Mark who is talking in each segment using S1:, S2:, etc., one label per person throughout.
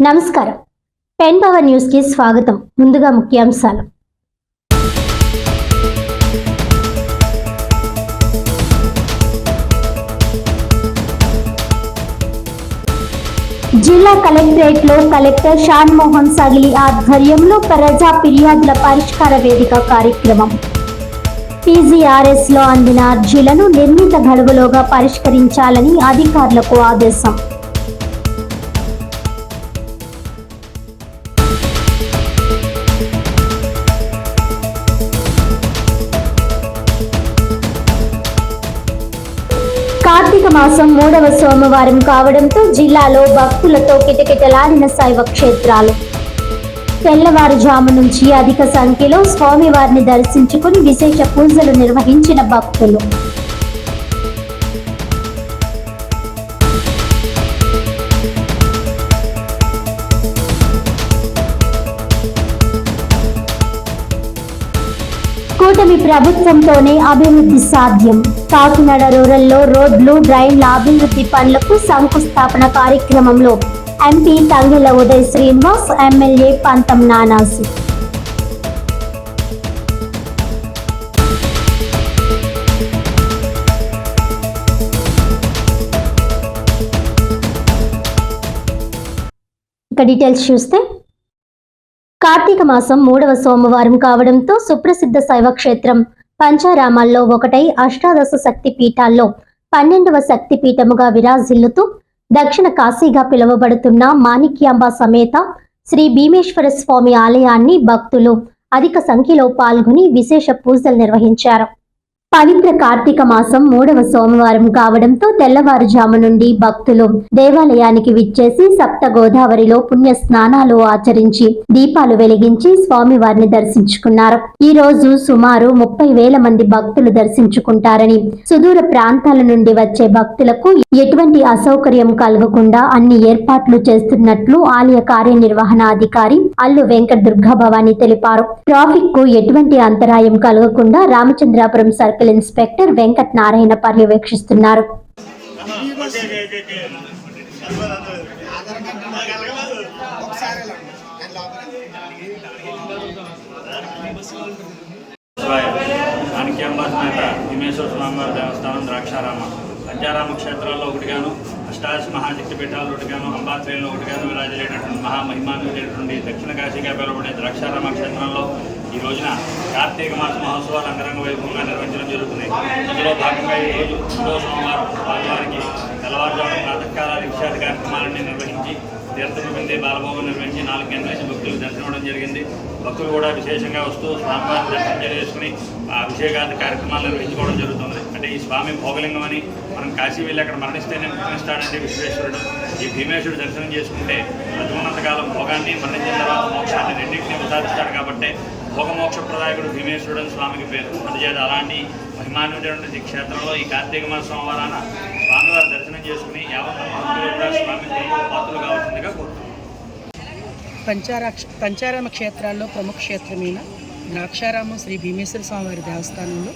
S1: నమస్కారం. Pen power న్యూస్కి స్వాగతం. ముందుగా ముఖ్యాంశాలు. జిల్లా కలెక్టరేట్లో కలెక్టర్ షాన్ మోహన్ సగిలి ఆధ్వర్యంలో ప్రజా ఫిర్యాదుల పరిష్కార వేదిక కార్యక్రమం. పీజీఆర్ఎస్లో అందిన అర్జీలను నిర్ణీత గడువులోగా పరిష్కరించాలని అధికారులకు ఆదేశం. కార్తీక మాసం మూడవ సోమవారం కావడంతో జిల్లాలో భక్తులతో కిటకిటలాడిన శైవ క్షేత్రాలు తెల్లవారుజాము నుంచి అధిక సంఖ్యలో స్వామివారిని దర్శించుకుని విశేష పూజలు నిర్వహించిన భక్తులు. కూటమి ప్రభుత్వంతోనే అభివృద్ధి సాధ్యం. కాకినాడ రూరల్లో రోడ్లు డ్రైన్ల అభివృద్ధి పనులకు శంకుస్థాపన కార్యక్రమంలో ఎంపీ తంగిల ఉదయ్ శ్రీనివాస్ ఎమ్మెల్యే పంతం నానాసి ఇక డీటెయిల్స్ చూస్తే కార్తీక మాసం మూడవ సోమవారం కావడంతో సుప్రసిద్ధ శైవ క్షేత్రం పంచారామాల్లో ఒకటై అష్టాదశ శక్తి పీఠాల్లో పన్నెండవ శక్తి పీఠముగా విరాజిల్లుతూ దక్షిణ కాశీగా పిలువబడుతున్న మాణిక్యాంబ సమేత శ్రీ భీమేశ్వర స్వామి ఆలయాన్ని భక్తులు అధిక సంఖ్యలో పాల్గొని విశేష పూజలు నిర్వహించారు. పవిత్ర కార్తీక మాసం మూడవ సోమవారం కావడంతో తెల్లవారుజాము నుండి భక్తులు దేవాలయానికి విచ్చేసి సప్త గోదావరిలో పుణ్య స్నానాలు ఆచరించి దీపాలు వెలిగించి స్వామివారిని దర్శించుకున్నారు. ఈ రోజు సుమారు ముప్పై వేల మంది భక్తులు దర్శించుకుంటారని సుదూర ప్రాంతాల నుండి వచ్చే భక్తులకు ఎటువంటి అసౌకర్యం కలగకుండా అన్ని ఏర్పాట్లు చేస్తున్నట్లు ఆలయ కార్యనిర్వహణాధికారి అల్లు వెంకట దుర్గా భవాని తెలిపారు. ట్రాఫిక్కు ఎటువంటి అంతరాయం కలగకుండా రామచంద్రాపురం సర్కిల్ ఇన్స్పెక్టర్ వెంకట్ నారాయణ పర్యవేక్షిస్తున్నారు.
S2: మాణిక్యాంబ సమేత భీమేశ్వర స్వామివారి దేవస్థానం ద్రాక్షారామ. పంచారామ క్షేత్రాల్లో ఒకటిగాను అష్టాదశ మహాశక్తి పీఠాల్లో ఒకటిగాను అంబాత్రేయంలో ఒకటిగాను విరాజలేనటువంటి మహామహిమానుడైనటువంటి దక్షిణ కాశీగా పిలువబడే ద్రాక్షారామ క్షేత్రంలో ఈ రోజున కార్తీక మాస మహోత్సవాలు అంగరంగ వైభవంగా నిర్వహించడం జరుగుతుంది. అందులో భాగంగా ఈ రోజు మూడో సోమవారం స్వామివారికి తెల్లవారుజామున ప్రాతకాల రిక్షాది కార్యక్రమాలన్నీ నిర్వహించి తీర్థం బాలభవన్ నిర్వహించి నాలుగు గంటల నుంచి భక్తులు దర్శనం ఇవ్వడం జరిగింది. భక్తులు కూడా విశేషంగా వస్తూ స్వామివారిని దర్శనం చేసుకుని ఆ అభిషేకాది కార్యక్రమాలు నిర్వహించుకోవడం జరుగుతుంది. అంటే ఈ స్వామి భోగలింగం అని మనం కాశీ వెళ్ళి అక్కడ మరణిస్తేనే మరణిస్తాడంటే విశ్వేశ్వరుడు. ఈ భీమేశ్వరుడు దర్శనం చేసుకుంటే బతుకున్నంతకాలం భోగాన్ని మరణించిన తర్వాత మోక్షాన్ని రెండింటినీ ప్రసాదిస్తాడు కాబట్టి భోగమోక్ష ప్రదాయకుడు భీమేశ్వరుడు స్వామికి పేరు. అందుచేత అలాంటి మహిమాన్యుడైనటువంటి ఈ క్షేత్రంలో ఈ కార్తీక మాస సోమవారాన స్వామివారి దర్శనం చేసుకుని యావత్ కూడా స్వామి పాత్రలు కావాల్సిందిగా కోరుతున్నాం.
S3: పంచారాక్ష పంచారామ క్షేత్రాల్లో ప్రముఖ క్షేత్రమైన ద్రాక్షారామం శ్రీ భీమేశ్వర స్వామివారి దేవస్థానంలో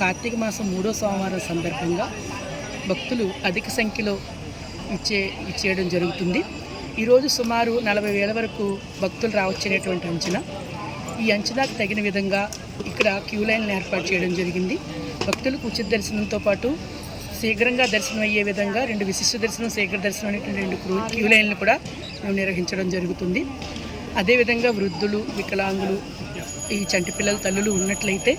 S3: కార్తీక మాసం మూడో సోమవారం సందర్భంగా భక్తులు అధిక సంఖ్యలో ఇచ్చే ఇచ్చేయడం జరుగుతుంది. ఈరోజు సుమారు నలభై వేల వరకు భక్తులు రావచ్చనేటువంటి అంచనా. ఈ అంచనాకు తగిన విధంగా ఇక్కడ క్యూ లైన్లు ఏర్పాటు చేయడం జరిగింది. భక్తులకు ఉచిత దర్శనంతో పాటు శీఘ్రంగా దర్శనం అయ్యే విధంగా రెండు విశిష్ట దర్శనం శీఘ్ర దర్శనం అనేటువంటి రెండు క్యూ లైన్లు కూడా మేము నిర్వహించడం జరుగుతుంది. అదేవిధంగా వృద్ధులు వికలాంగులు ఈ చంటి పిల్లల తల్లులు ఉన్నట్లయితే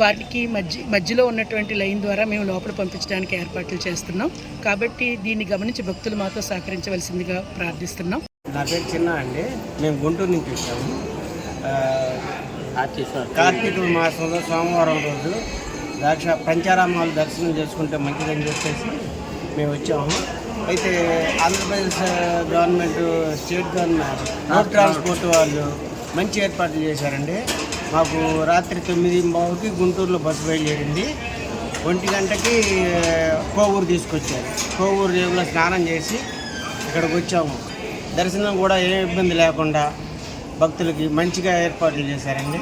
S3: వారికి మధ్య మధ్యలో ఉన్నటువంటి లైన్ ద్వారా మేము లోపల పంపించడానికి ఏర్పాట్లు చేస్తున్నాం. కాబట్టి దీన్ని గమనించి భక్తులు మాతో సహకరించవలసిందిగా ప్రార్థిస్తున్నాం.
S4: నా పేరు చిన్న అండి. మేము గుంటూరు నుంచి వచ్చాము. కార్తీక మాసంలో సోమవారం రోజు దాక్ష పంచారామాలు దర్శనం చేసుకుంటే మంచిదని చెప్పేసి మేము వచ్చాము. అయితే Andhra Pradesh government state government road transport వాళ్ళు మంచి ఏర్పాట్లు చేశారండి. మాకు రాత్రి తొమ్మిది బావుకి గుంటూరులో బస్సు బయలుదేరింది. ఒంటి గంటకి కోవూరు తీసుకొచ్చారు. కోవూరు రేవులో స్నానం చేసి ఇక్కడికి వచ్చాము. దర్శనం కూడా ఏ ఇబ్బంది లేకుండా భక్తులకి మంచిగా ఏర్పాట్లు చేశారండి.